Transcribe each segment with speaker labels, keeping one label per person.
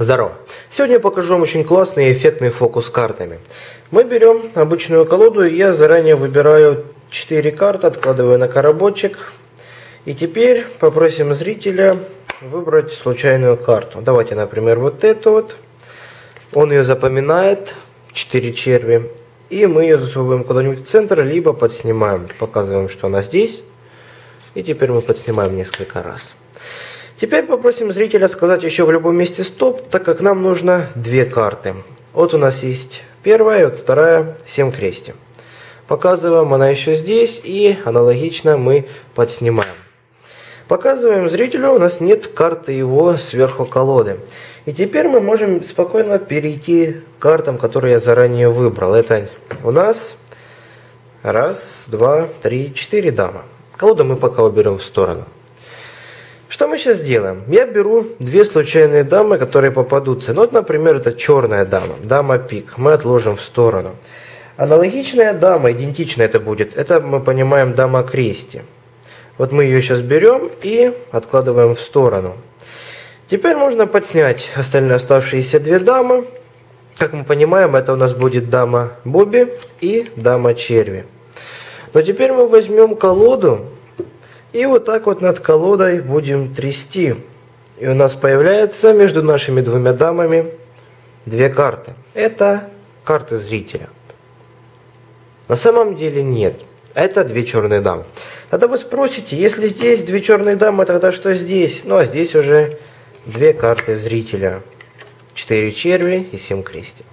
Speaker 1: Здорово! Сегодня я покажу вам очень классный и эффектный фокус с картами. Мы берем обычную колоду, я заранее выбираю 4 карты, откладываю на коробочек. И теперь попросим зрителя выбрать случайную карту. Давайте, например, вот эту вот. Он ее запоминает, 4 черви. И мы ее засовываем куда-нибудь в центр, либо подснимаем. Показываем, что она здесь. И теперь мы подснимаем несколько раз. Теперь попросим зрителя сказать еще в любом месте стоп, так как нам нужно две карты. Вот у нас есть первая, вот вторая, 7 крестьев. Показываем, она еще здесь, и аналогично мы подснимаем. Показываем зрителю, у нас нет карты его сверху колоды. И теперь мы можем спокойно перейти к картам, которые я заранее выбрал. Это у нас раз, два, три, четыре дама. Колоду мы пока уберем в сторону. Что мы сейчас делаем? Я беру две случайные дамы, которые попадутся. Ну, вот, например, это черная дама, дама пик. Мы отложим в сторону. Аналогичная дама, идентичная это будет, это мы понимаем дама крести. Вот мы ее сейчас берем и откладываем в сторону. Теперь можно подснять остальные оставшиеся две дамы. Как мы понимаем, это у нас будет дама Боби и дама Черви. Но теперь мы возьмем колоду и вот так вот над колодой будем трясти. И у нас появляется между нашими двумя дамами две карты. Это карты зрителя. На самом деле нет. Это две черные дамы. Тогда вы спросите, если здесь две черные дамы, тогда что здесь? Ну а здесь уже две карты зрителя. Четыре черви и семь крестиков.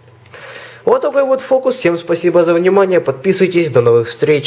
Speaker 1: Вот такой вот фокус. Всем спасибо за внимание. Подписывайтесь. До новых встреч.